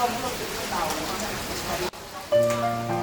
เห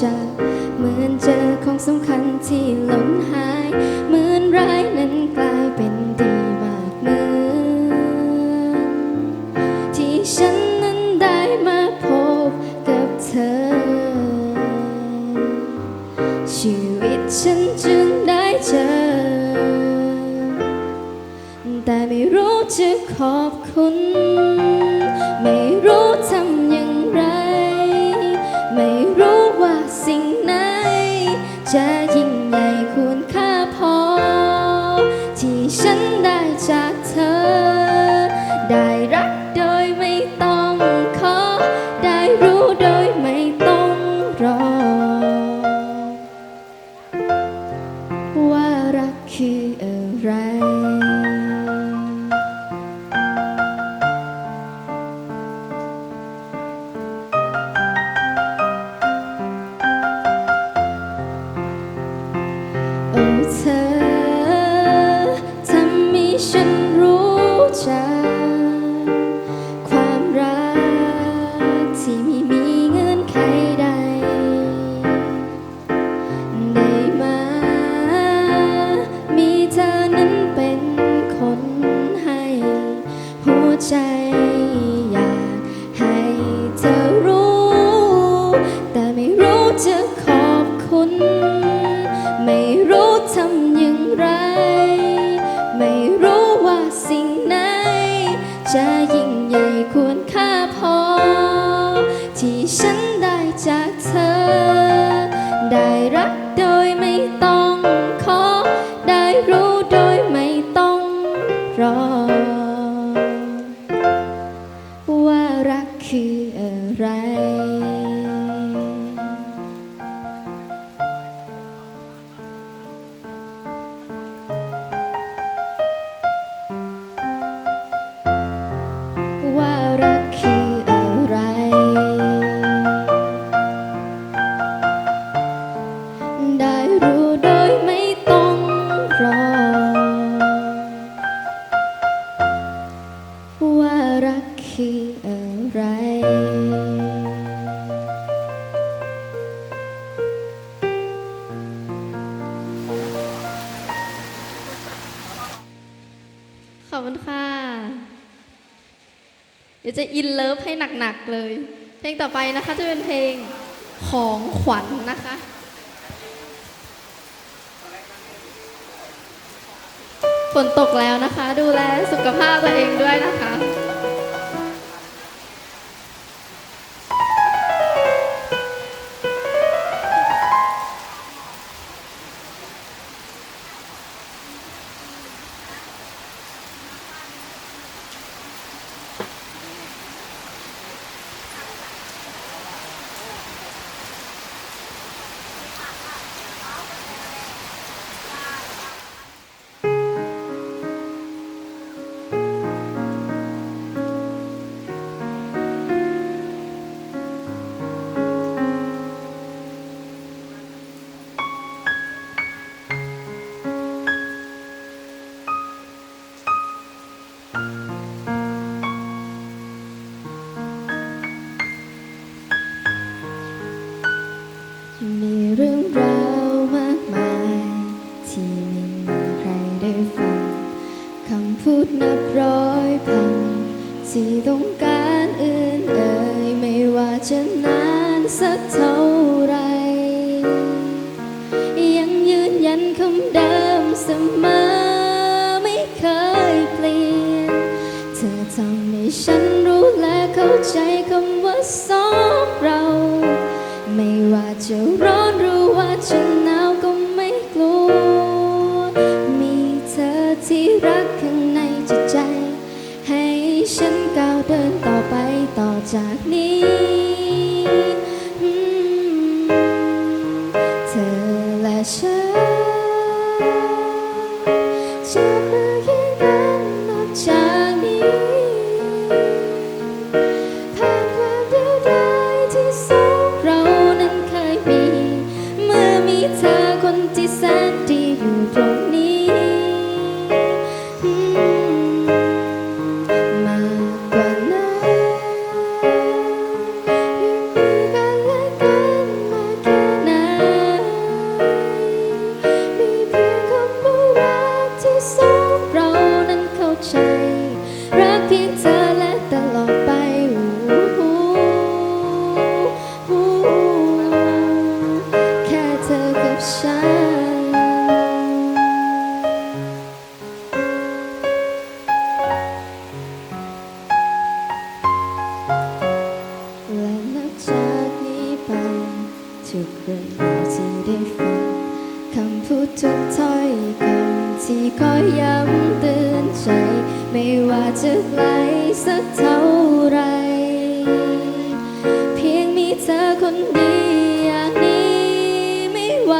จักเหมือนเจอของสำคัญที่หล่นหาย เหมือนร้ายนั้นกลายเป็นดีมากเหมือนที่ฉันนั้นได้มาพบกับเธอ ชีวิตฉันจึงได้เจอ แต่ไม่รู้จะขอบคุณ คุ ไร ขอบคุณค่ะ เดี๋ยวจะอินเลิฟให้หนักๆเลย เพลงต่อไปนะคะจะเป็นเพลงของขวัญนะคะฝนตกแล้วนะคะ ดูแลสุขภาพตัวเองด้วยนะคะ จะนานสักเท่าไร ยังยืนยันคำเดิมเสมอไม่เคยเปลี่ยน เธอทำให้ฉันรู้และเข้าใจคำว่าสองเรา ไม่ว่าจะร้อนหรือว่าจะ Christ. ทุกเรื่องราวที่ได้ฟังคำพูดทุกถ้อยคำที่คอยย้ำเตือนใจ ไม่ว่าจะไกลสักเท่าไร เพียงมีเธอคนเดียวอย่างนี้ไม่ไหว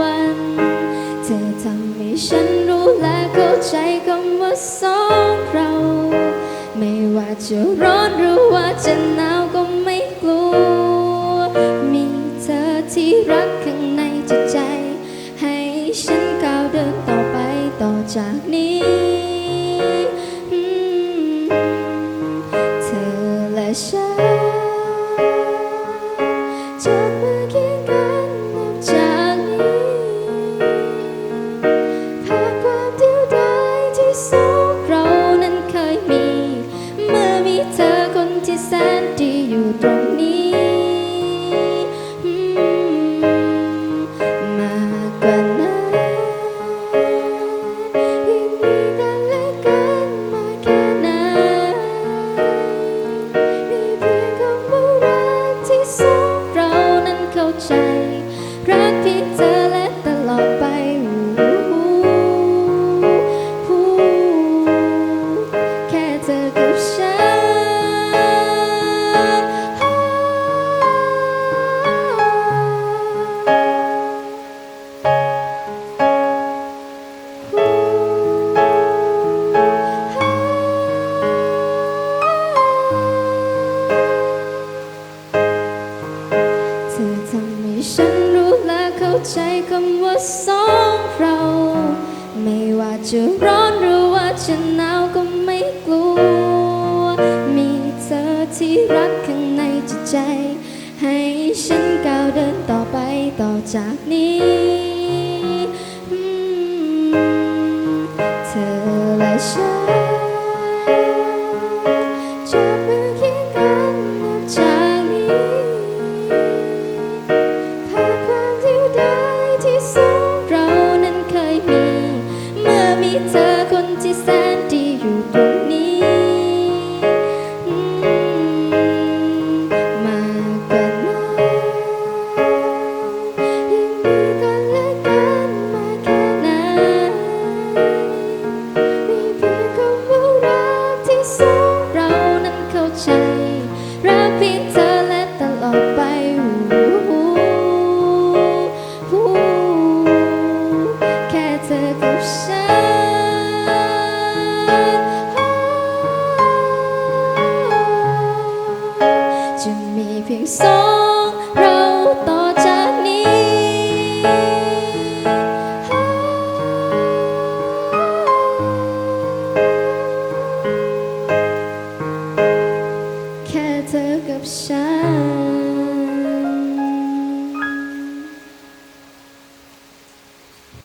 วัน เธอทำให้ฉันรู้และเข้าใจคำว่าสองเรา ไม่ว่าจะร้อนหรือว่าจะหนาว จากนี้ สองเรา ไม่ว่าจะร้อนหรือว่าจะหนาวก็ไม่กลัว มีเธอที่รักข้างในจิตใจ ให้ฉันก้าวเดินต่อไปต่อจากนี้ เธอและฉัน